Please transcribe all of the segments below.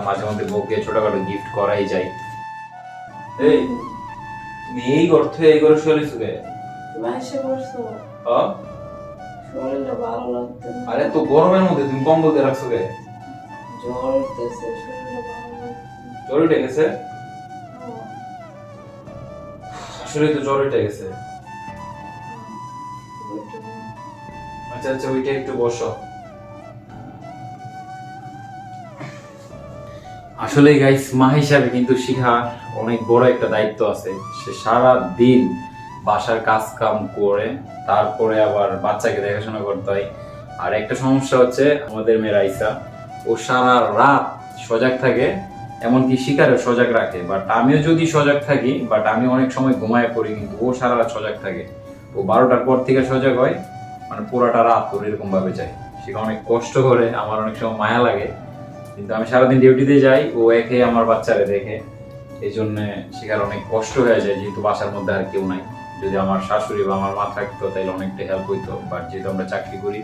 মাঝে মধ্যে বউকে ছোটখাটো গিফট করাই যায়। এই তুমি এই অর্থে এই করে শুয়ে মাসে হ্যাঁ? শরীরটা ভালো আরে তো গরমের মধ্যে তুমি কম্বল দিয়ে রাখছো কে জ্বর উঠতেছে শরীরটা ভালো লাগছে জ্বর উঠে গেছে? হ্যাঁ, আসলে তো জ্বর উঠে গেছে। আচ্ছা আচ্ছা ওইটা একটু বসো। আসলে গাইস মা হিসাবে কিন্তু শিখা অনেক বড় একটা দায়িত্ব আছে। সে সারা দিন বাসার কাজ কাম করে, তারপরে আবার বাচ্চাকে দেখাশোনা করতে হয়। আর একটা সমস্যা হচ্ছে আমাদের মেয়ের আইসা, ও সারা রাত সজাগ থাকে, এমনকি শিকারও সজাগ রাখে। বাট আমিও যদি সজাগ থাকি বাট আমি অনেক সময় ঘুমায় পড়ি, কিন্তু ও সারা রাত সজাগ থাকে। ও বারোটার পর থেকে সজাগ হয় মানে পুরাটা রাত ওর এরকম ভাবে যায়। সে অনেক কষ্ট করে, আমার অনেক সময় মায়া লাগে। কিন্তু আমি সারাদিন ডিউটিতে যাই, ও একে আমার বাচ্চারে দেখে। এই জন্য শিকার অনেক কষ্ট হয়ে যায়, যেহেতু বাসার মধ্যে আর কেউ নাই। যদি আমার শাশুড়ি বা আমার মা থাকতো তাহলে অনেকটা হেল্প হইতো। বাট যেহেতু আমরা চাকরি করি,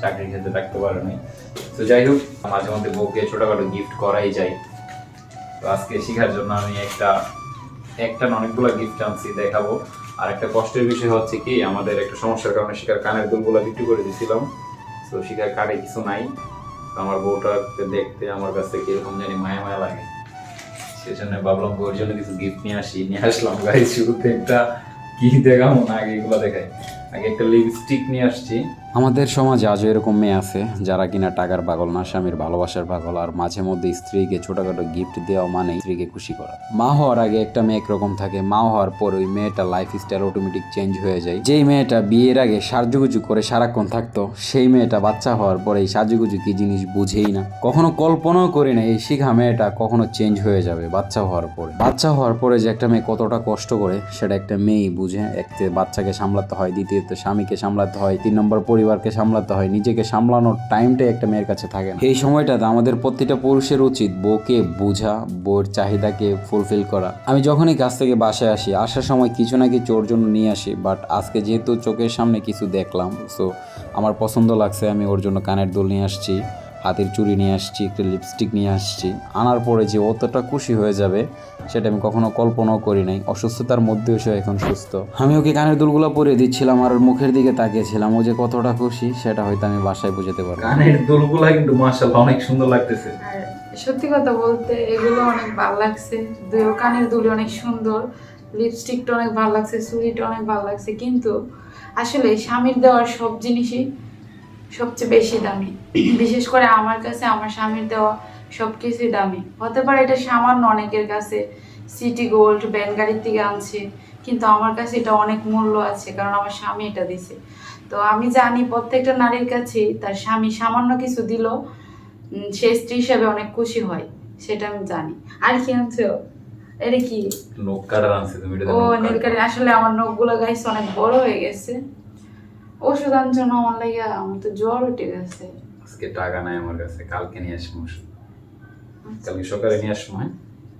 চাকরির ক্ষেত্রে থাকতে পারে নাই। তো যাই হোক, মাঝে মধ্যে বউকে ছোটখাটো গিফট করাই যায়। তো আজকে শিখার জন্য আমি একটা একটা অনেকগুলো গিফট আনছি, দেখাবো। আর একটা কষ্টের বিষয় হচ্ছে কি, আমাদের একটা সমস্যার কারণে শিকার কানের দুলগুলো বিক্রি করে দিয়েছিলাম তো শিকার কানে কিছু নাই। আমার বউটাকে দেখতে আমার কাছে কীরকম জানি মায়া মায়া লাগে। সেজন্য ভাবলাম ওর জন্য কিছু গিফট নিয়ে আসি। নিয়ে আসলাম গাই শুরুতে একটা কি দেখাবো না আগে এগুলো দেখাই। আগে একটা লিপস্টিক নিয়ে আসছি। আমাদের সমাজে আজও এরকম মেয়ে আছে, যারা কিনা টাকার পাগল না, স্বামীর ভালোবাসার পাগল, আর মাঝে মধ্যে স্ত্রীকে ছোটখাটো গিফট দেওয়া মানে স্ত্রীকে খুশি করা। মা হওয়ার আগে একটা মেয়ে একরকম থাকে, মা হওয়ার পর ওই মেয়েটা লাইফ স্টাইল অটোমেটিক চেঞ্জ হয়ে যায়। যেই মেয়েটা বিয়ের আগে সাজুগুজু করে সারাক্ষণ থাকতো, সেই মেয়েটা বাচ্চা হওয়ার পরে এই সাজুগুজু কি জিনিস বুঝেই না। কখনো কল্পনাও করি না, এই শিখা মেয়েটা কখনো চেঞ্জ হয়ে যাবে বাচ্চা হওয়ার পরে। বাচ্চা হওয়ার পরে যে একটা মেয়ে কতটা কষ্ট করে, সেটা একটা মেয়েই বুঝে একতে বাচ্চাকে সামলাতে হয় দ্বিতীয়ত স্বামীকে সামলাতে হয়, তিন নম্বর পরিবারকে সামলাতে হয়, নিজেকে সামলানোর টাইমটাই একটা মেয়ের কাছে থাকে না। এই সময়টাতে আমাদের প্রতিটা পুরুষের উচিত বউকে বোঝা, বউর চাহিদাকে ফুলফিল করা। আমি যখনই কাছ থেকে বাসায় আসি, আসার সময় কিছু না কিছু ওর জন্য নিয়ে আসি বাট আজকে যেহেতু চোখের সামনে কিছু দেখলাম সো আমার পছন্দ লাগছে, আমি ওর জন্য কানের দুল নিয়ে আসছি। হাতের চুড়ি নিয়ে আসছি একটা লিপস্টিক নিয়ে আসছি। আনার পরে যে অতটা খুশি হয়ে যাবে সেটা আমি কখনো কল্পনাও করি নাই। অসুস্থতার মধ্যেও সে এখন সুস্থ। আমি ওকে কানের দুলগুলো পরিয়ে দিচ্ছিলাম আর মুখের দিকে তাকিয়েছিলাম। ও যে কতটা খুশি সেটা হয়তো আমি বাসায় বুঝাতে পারব। কানের দুলগুলা কিন্তু মাশাআল্লাহ অনেক সুন্দর লাগতেছে। আর সত্যি কথা বলতে এগুলো অনেক ভালো লাগছে। দুইও কানের দুল অনেক সুন্দর লিপস্টিকটা অনেক ভালো লাগছে চুড়িটা অনেক ভালো লাগছে। কিন্তু আসলে স্বামীর দেওয়ার সব জিনিসই সবচেয়ে বেশি দামি। বিশেষ করে আমার কাছে আমার স্বামীর দেওয়া সব কিছুই দামি। হতে পারে এটা সামান্য অনেকের কাছে সিটি গোল্ড ব্যান গাড়ির থেকে আনছে কিন্তু আমার কাছে এটা অনেক মূল্য আছে কারণ আমার স্বামী এটা দিছে। তো আমি জানি প্রত্যেকটা নারীর কাছেই তার স্বামী সামান্য কিছু দিল সে স্ত্রী হিসেবে অনেক খুশি হয় সেটা আমি জানি। আর কি আনছো? এটা কি? নখ কাটার আনছে তুমি এটা ও কাটা। আসলে আমার নখগুলো গাইছে অনেক বড় হয়ে গেছে। ওষুধ আনছো না আমার লাগে আমার তো জ্বর উঠে গেছে। আজকে টাকা নাই আমার কাছে কালকে নিয়ে আসব ওষুধ। কালকে সকালে নিয়ে আসব হ্যাঁ?